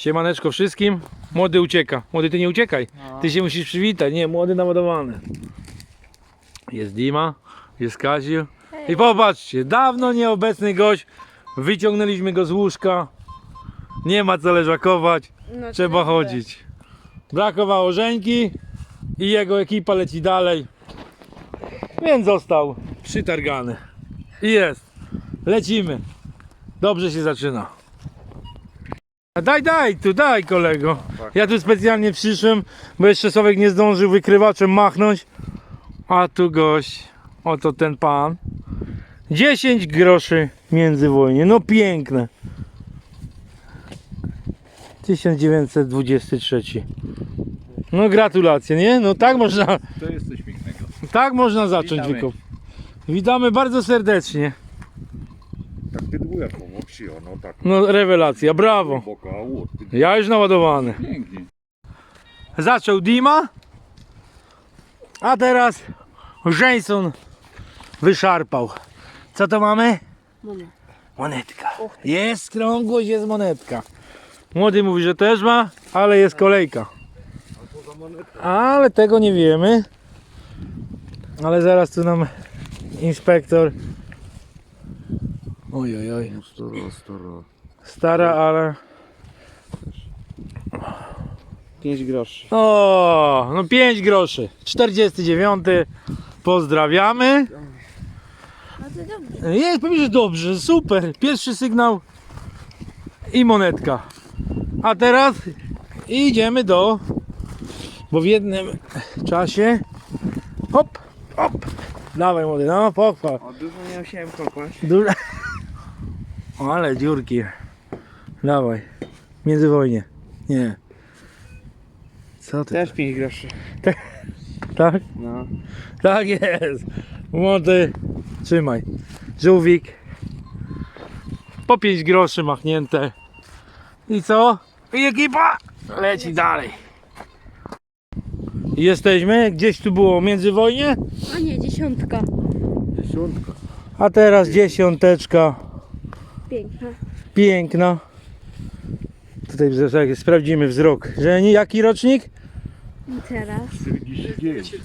Siemaneczko wszystkim. Młody ucieka. Młody ty nie uciekaj. Ty się musisz przywitać. Nie, młody naładowany. Jest Dima, jest Kaziu. I popatrzcie, dawno nieobecny gość. Wyciągnęliśmy go z łóżka. Nie ma co leżakować. No, Trzeba tyle. chodzić. Brakowało Żeńki i jego ekipa leci dalej. Więc został przytargany. I jest. Lecimy. Dobrze się zaczyna. A Daj, daj, tu daj kolego. Ja tu specjalnie przyszłem, bo jeszcze Sławek nie zdążył wykrywaczem machnąć. A tu gość, oto ten pan. 10 groszy międzywojnie, no piękne. 1923. No gratulacje, nie? No tak można, To jest coś pięknego. tak można zacząć Witamy. wykop. Witamy bardzo serdecznie. Tak ty jak Rewelacja, no tak. No rewelacja, brawo. Ja już naładowany. Pięknie. Zaczął Dima, a teraz Żeńson wyszarpał. Co to mamy? Monetka. Monetka. Jest krągłość, jest monetka. Młody mówi, że też ma, ale jest kolejka. Ale tego nie wiemy. Ale zaraz tu nam inspektor Ojojoj. No, stara, stara. Stara, ale... 5 groszy. O, no 5 groszy. 49. Pozdrawiamy. No to dobrze. Jest, powiesz, że dobrze, super. Pierwszy sygnał i monetka. A teraz idziemy do, bo w jednym czasie, hop, hop, dawaj młody, no pochwal. O, dużo nie musiałem kopać. Dużo... O, ale dziurki. Dawaj. Międzywojnie. Nie. Co ty? Też 5 groszy. Tak? No. Tak jest. Młody, trzymaj. Żółwik. Po 5 groszy machnięte. I co? I ekipa leci dalej. Jesteśmy. Gdzieś tu było międzywojnie. A nie, dziesiątka. Dziesiątka. A teraz dziesiąteczka. Piękna. Piękna. Tutaj tak, sprawdzimy wzrok. Żeni, jaki rocznik? I teraz 49. Czy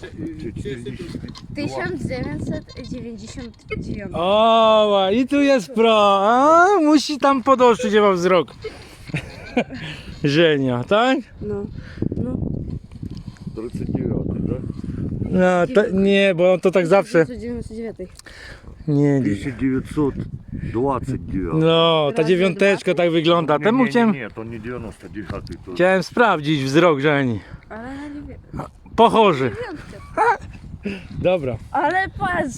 40. 1999. O, i tu jest pro. A, musi tam podoszyć chyba wzrok. Żenia, tak? No. No. 39, да? No, to, nie, bo on to tak zawsze. 1999. Nie, nie. 1929. No, ta dziewiąteczka tak wygląda. Temu nie, chciałem, nie, nie, to nie 99, to chciałem sprawdzić wzrok Żeni. Ale ja nie wiem. Po chorzy. Dobra, Ale patrz.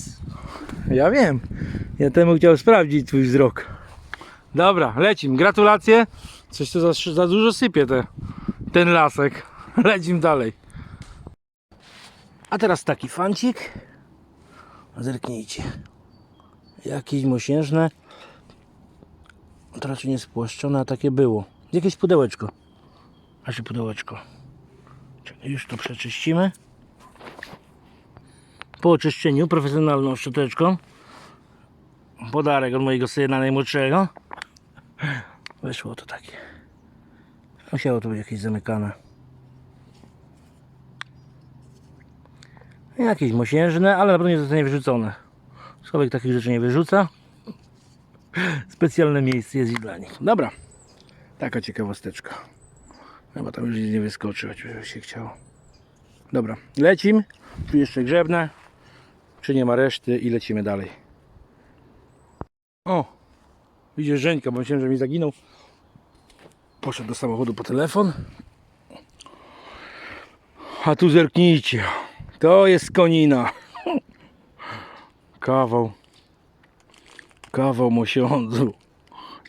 ja wiem. Ja temu chciał sprawdzić twój wzrok. Dobra, lecim. Gratulacje. Coś to za, za dużo sypie te, ten lasek. Lecim dalej. A teraz taki fancik. Zerknijcie. Jakieś mosiężne. Raczej nie spłaszczone, a takie było. Jakieś pudełeczko. Aż pudełeczko. Już to przeczyścimy. Po oczyszczeniu profesjonalną szczoteczką. Podarek od mojego syna najmłodszego. Wyszło to takie. Musiało to być jakieś zamykane. Jakieś mosiężne, ale na pewno nie zostanie wyrzucone. Słowik takich rzeczy nie wyrzuca. Specjalne miejsce jest i dla nich. Dobra. Taka ciekawosteczka. Chyba tam już nic nie wyskoczy, choćby się chciało. Dobra, lecim. Tu jeszcze grzebne. Czy nie ma reszty i lecimy dalej. O! Widzisz Żeńka, bo myślałem, że mi zaginął. Poszedł do samochodu po telefon. A tu zerknijcie. To jest konina. Kawał. Kawał mosiądzu.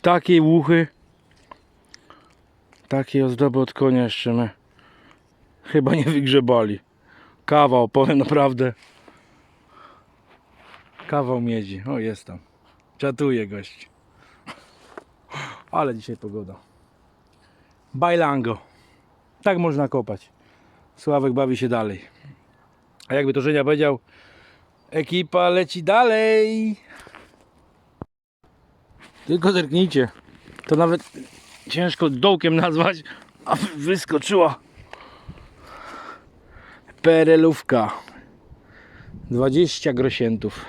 Takie łuchy. Takie ozdoby od konia jeszcze my. Chyba nie wygrzebali. Kawał, powiem naprawdę. Kawał miedzi. O, jest tam. Czatuje gość. Ale dzisiaj pogoda. Bajlango. Tak można kopać. Sławek bawi się dalej. A jakby to Żenia powiedział, ekipa leci dalej. Tylko zerknijcie. To nawet ciężko dołkiem nazwać, a wyskoczyła perelówka. 20 grosientów.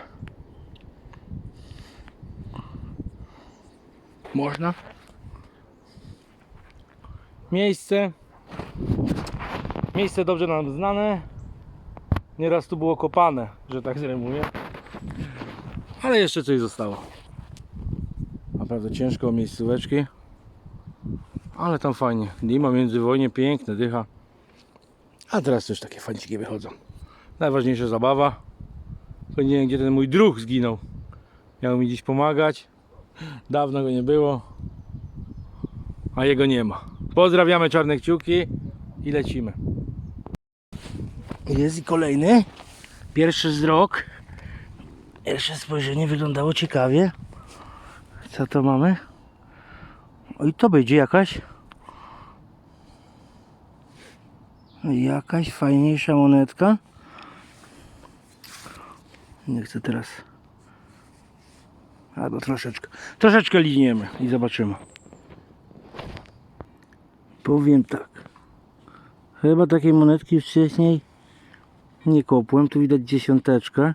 Można? Miejsce. Miejsce dobrze nam znane. Nieraz tu było kopane, że tak zremuję. Ale jeszcze coś zostało. Naprawdę ciężko o miejscóweczki. Ale tam fajnie. Dima międzywojnie piękne, dycha. A teraz też takie fanciki wychodzą. Najważniejsza zabawa. To nie wiem gdzie ten mój druh zginął. Miał mi dziś pomagać. Dawno go nie było. A jego nie ma. Pozdrawiamy czarne kciuki i lecimy. Jest i kolejny. Pierwszy wzrok. Pierwsze spojrzenie wyglądało ciekawie. Co to mamy? Oj, to będzie jakaś. Jakaś fajniejsza monetka. Nie chcę teraz. Albo troszeczkę. Troszeczkę liniemy i zobaczymy. Powiem tak. Chyba takiej monetki wcześniej nie kopłem. Tu widać dziesiąteczkę.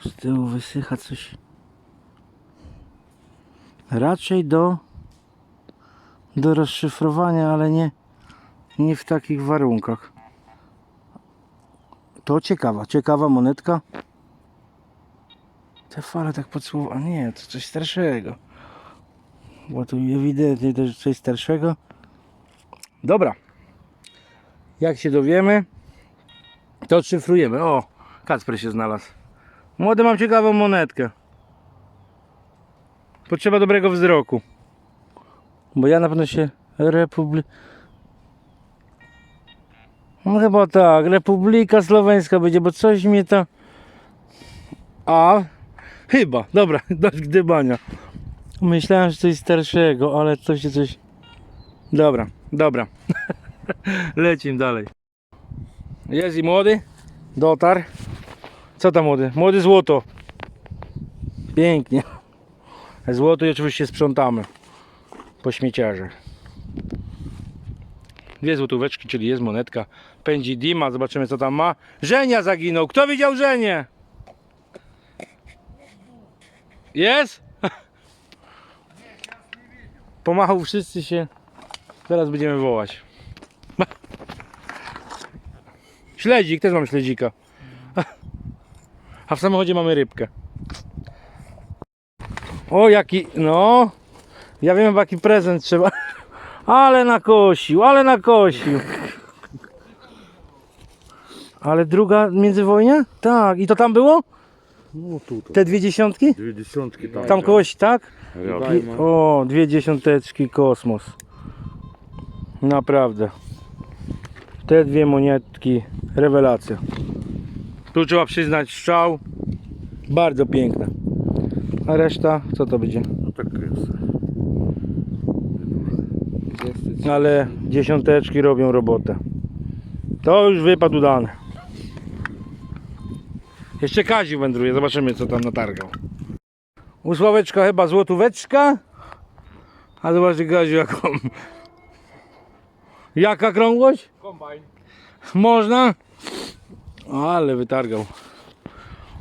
Z tyłu wysycha coś. Raczej do do rozszyfrowania, ale nie nie w takich warunkach. To ciekawa, ciekawa monetka. Te fale tak podsłowa. A nie, to coś starszego. Bo tu ewidentnie też coś starszego. Dobra. Jak się dowiemy, to odszyfrujemy. O, Kacper się znalazł. Młody, mam ciekawą monetkę. Potrzeba dobrego wzroku. Bo ja na pewno się Republi... No chyba tak, Republika Słoweńska będzie, bo coś mnie to... A, chyba, dobra, dość gdybania. Myślałem, że coś starszego, ale to się coś... Dobra, dobra. Lecimy dalej. Jest i młody, dotarł. Co tam młody? Młody złoto. Pięknie. Złoto i oczywiście sprzątamy po śmieciarzach. Dwie złotóweczki, czyli jest monetka. Pędzi Dima, zobaczymy co tam ma. Żenia zaginął. Kto widział Żenię? Jest? Pomachał wszyscy się. Teraz będziemy wołać. Śledzik, też mam śledzika. A w samochodzie mamy rybkę. O jaki, no. Ja wiem jaki prezent trzeba. Ale nakosił, ale nakosił. Ale druga międzywojnia? Tak, i to tam było? No tutaj. Te dwie dziesiątki? Dwie dziesiątki tam. Tam kogoś, tak? Ja, I, o, dwie dziesiąteczki kosmos. Naprawdę. Te dwie monetki, rewelacja. Tu trzeba przyznać strzał. Bardzo piękne. A reszta, co to będzie? no tak jest. Ale dziesiąteczki robią robotę. To już wypadł udany. Jeszcze Kaziu wędruje, zobaczymy co tam natargał. Usławeczka chyba złotóweczka. A zobaczcie Kaziu jaką. Jaka krągłość? Kombajn. Można? Ale wytargał.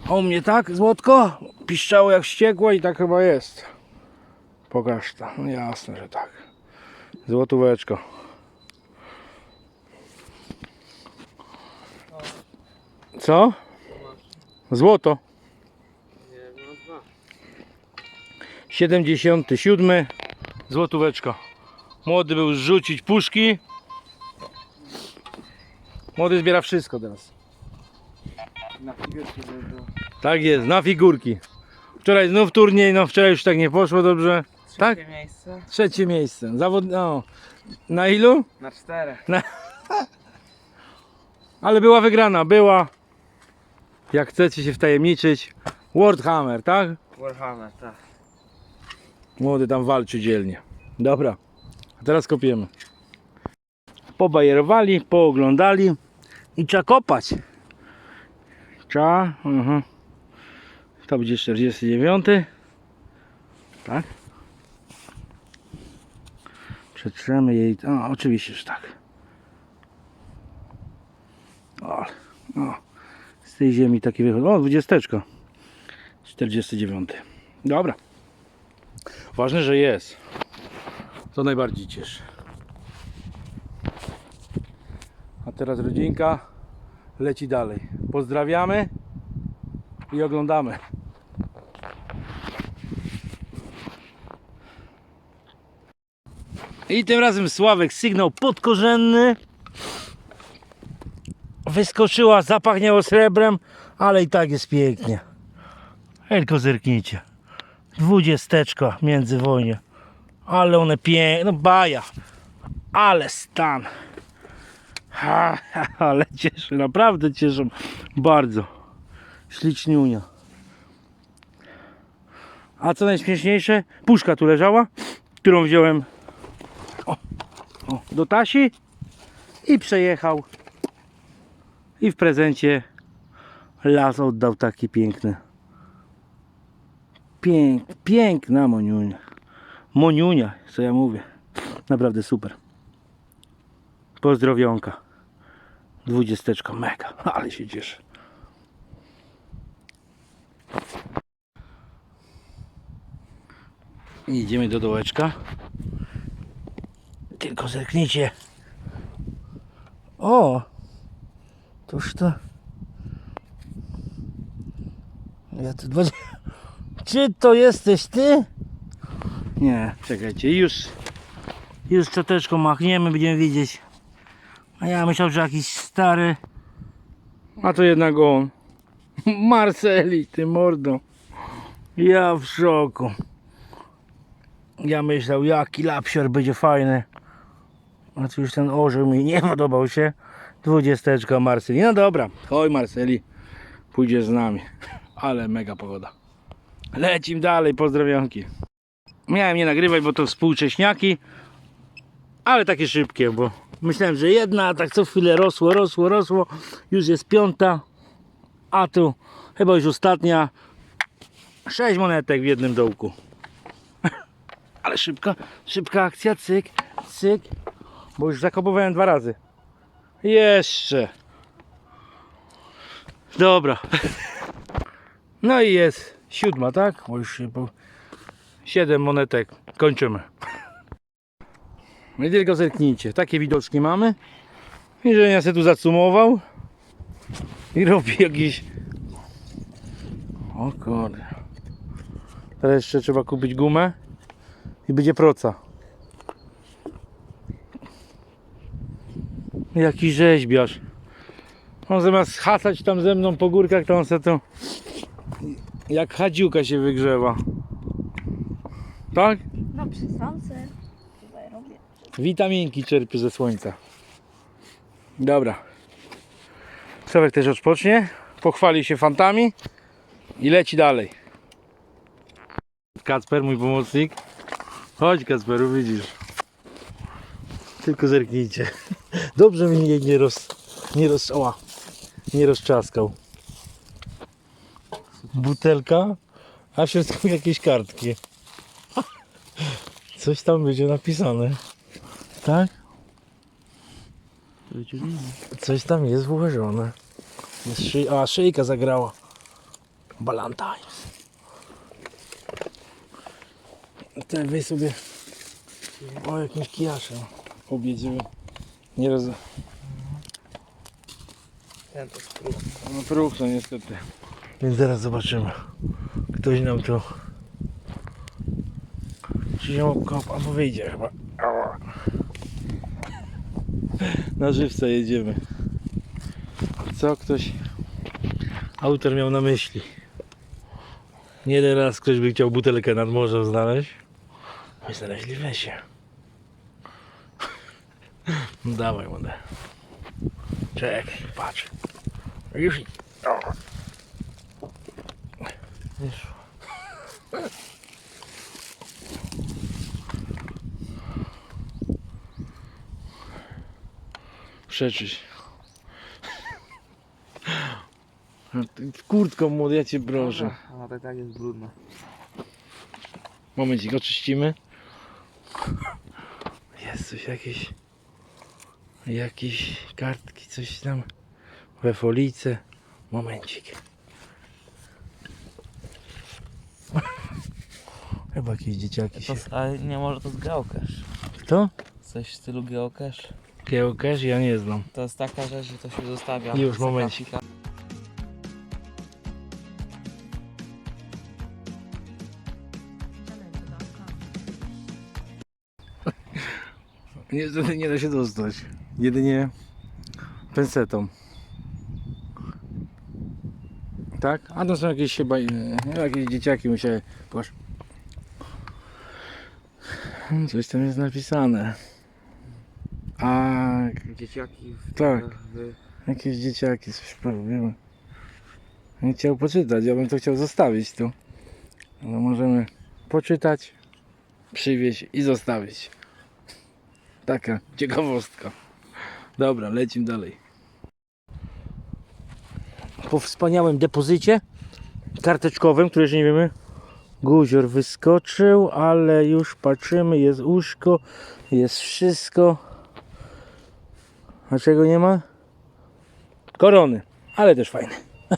U mnie tak, złotko? Piszczało jak wściekło i tak chyba jest. Pokaż to. No jasne, że tak. Złotóweczko. Co? Złoto. Nie, no dwa. 77. Złotóweczka. Młody był zrzucić puszki. Młody zbiera wszystko teraz. Na figurki było. Tak jest, na figurki. Wczoraj znów turniej, no wczoraj już tak nie poszło dobrze. Tak? Trzecie miejsce. Trzecie miejsce. Zawod... No. Na ilu? Na czterech. Ale była wygrana, była. Jak chcecie się wtajemniczyć. Wordhammer, tak? Warhammer, tak. Młody tam walczy dzielnie. Dobra, a teraz kopiemy. Pobajerowali, pooglądali i trzeba kopać. Trzeba. Aha. To będzie 49. Tak? Przetrzemy jej. O, oczywiście, że tak. O, o. Z tej ziemi taki wychodzi. O, 20. 49. Dobra. Ważne, że jest. To najbardziej cieszy. Teraz rodzinka leci dalej. Pozdrawiamy i oglądamy. I tym razem Sławek sygnał podkorzenny. Wyskoczyła, zapachniało srebrem, ale i tak jest pięknie. Tylko zerknijcie. Dwudziesteczka międzywojnie. Ale one piękne, no baja. Ale stan. Ha, ale cieszy, naprawdę cieszą bardzo. Śliczniunia. A co najśmieszniejsze, puszka tu leżała, którą wziąłem o, o, do Tasi i przejechał. I w prezencie las oddał taki piękny. Pięk, piękna Moniunia. Moniunia, co ja mówię. Naprawdę super. Pozdrowionka. Dwudziesteczka, mega, ale się cieszę. Idziemy do dołeczka. Tylko zerknijcie. O! Toż to... Ja tu. Czy to jesteś ty? Nie, czekajcie, już... Już czoteczką machniemy, będziemy widzieć. A ja myślałem, że jakiś stary. A to jednak on. Marceli, ty mordo. Ja w szoku. Ja myślał, jaki lapsior będzie fajny. A tu już ten orzeł mi nie podobał się. Dwudziesteczka Marceli. No dobra, chodź Marceli. Pójdziesz z nami. Ale mega pogoda. Lecim dalej, pozdrowionki. Miałem nie nagrywać, bo to współcześniaki. Ale takie szybkie, bo myślałem, że jedna, a tak co chwilę rosło, rosło, rosło. Już jest piąta, a tu chyba już ostatnia. Sześć monetek w jednym dołku. Ale szybka, szybka akcja, cyk, cyk. Bo już zakopowałem dwa razy. Jeszcze. Dobra. No i jest siódma, tak? Bo już. Siedem monetek. Kończymy. No tylko zerknijcie. Takie widoczki mamy. I że ja sobie tu zacumował. I robi jakiś... O kurde. Teraz jeszcze trzeba kupić gumę. I będzie proca. Jaki rzeźbiarz. On zamiast hasać tam ze mną po górkach, to on se to jak chadziuka się wygrzewa. Tak? No przy. Witaminki czerpie ze słońca. Dobra. Sławek też odpocznie. Pochwali się fantami. I leci dalej. Kacper, mój pomocnik. Chodź Kacperu, widzisz. Tylko zerknijcie. Dobrze mi jej nie roz... Nie roz... Oła. Nie rozczaskał. Butelka, a w środku jakieś kartki. Coś tam będzie napisane. Tak? Coś tam jest włożone. Jest szy... A, szyjka zagrała. Valentine's. Te wy sobie o jakimś kijaszem objedziemy. Nie roz... Ten to. No próg, no niestety. Więc zaraz zobaczymy. Ktoś nam tu... Czy się obkop, albo wyjdzie chyba. Na żywca jedziemy. Co ktoś... Autor miał na myśli. Nie jeden raz ktoś by chciał butelkę nad morzem znaleźć. My znaleźli w lesie. Dawaj, młode. Czekaj, patrz. Już. Wyszło. Przeczyć. Kurtką młody, ja cię proszę. Ona tak, tak jest brudna. Momencik, oczyścimy. Jest coś jakieś. Jakieś kartki, coś tam. We folice. Momencik. Chyba jakieś dzieciaki się. To, ale nie może to z geocache. Kto? Coś w stylu geocache. Geocache? Ja nie znam. To jest taka rzecz, że to się zostawia. Już, momencik. Niestety nie da się dostać. Jedynie pensetą. Tak? A to są jakieś chyba inne. No, jakieś dzieciaki musiały. Coś tam jest napisane. A Dzieciaki w, Tak. w, jakieś dzieciaki coś prawdziwe. Nie chciał poczytać, ja bym to chciał zostawić tu. Ale możemy poczytać, przywieźć i zostawić. Taka ciekawostka. Dobra, lecimy dalej. Po wspaniałym depozycie karteczkowym, który jeszcze nie wiemy, guzior wyskoczył, ale już patrzymy, jest łóżko, jest wszystko. A czego nie ma? Korony, ale też fajne.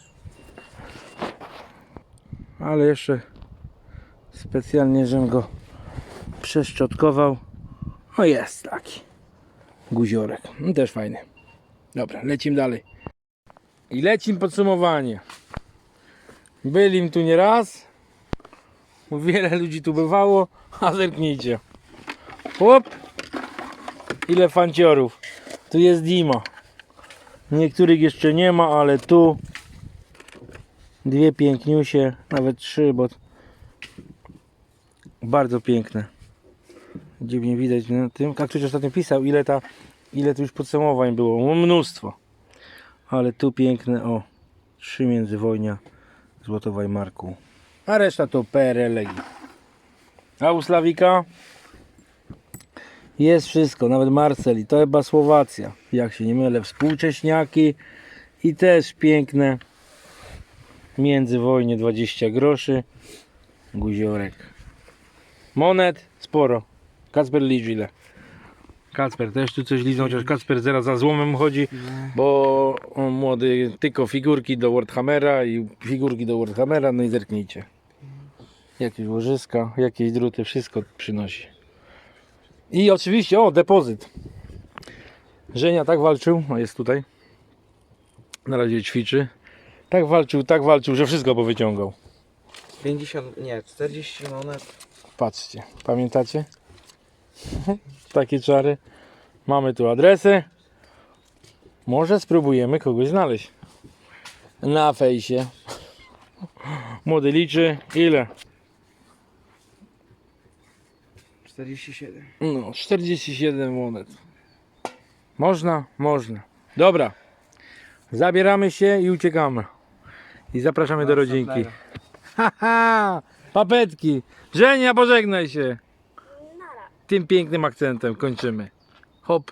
ale jeszcze specjalnie, żebym go przeszczotkował. O jest taki guziorek. No też fajny. Dobra, lecimy dalej. I lecim podsumowanie. Bylim tu nie raz. Wiele ludzi tu bywało, a zerknijcie. Chłop. Ile fanciorów. Tu jest Dima. Niektórych jeszcze nie ma, ale tu dwie piękniusie, nawet trzy, bo bardzo piękne. Gdzie nie widać na tym. Jak ktoś ostatnio pisał, ile ta, ile tu już podsumowań było. No, Mnóstwo. Ale tu piękne, o. Trzy międzywojnia Złotowajmarku. A reszta to PRL. A u Slawika jest wszystko, nawet Marceli. To chyba Słowacja, jak się nie mylę. Współcześniaki i też piękne międzywojnie 20 groszy. Guziorek. Monet sporo. Kacper liczy ile. Kacper też tu coś liznął, chociaż Kacper zaraz za złomem chodzi, bo on młody tylko figurki do Wordhammera i figurki do Wordhammera, no i zerknijcie. Jakieś łożyska, jakieś druty, wszystko przynosi. I oczywiście, o, depozyt. Żenia tak walczył, a jest tutaj. Na razie ćwiczy. Tak walczył, tak walczył, że wszystko powyciągał. 50, nie, 40 monet. Patrzcie, pamiętacie? Takie czary. Mamy tu adresy. Może spróbujemy kogoś znaleźć. Na fejsie. Młody liczy. Ile? 47. No, 47 monet. Można? Można. Dobra. Zabieramy się i uciekamy. I zapraszamy do rodzinki. Haha! Papetki! Żenia, pożegnaj się! Tym pięknym akcentem kończymy. Hop.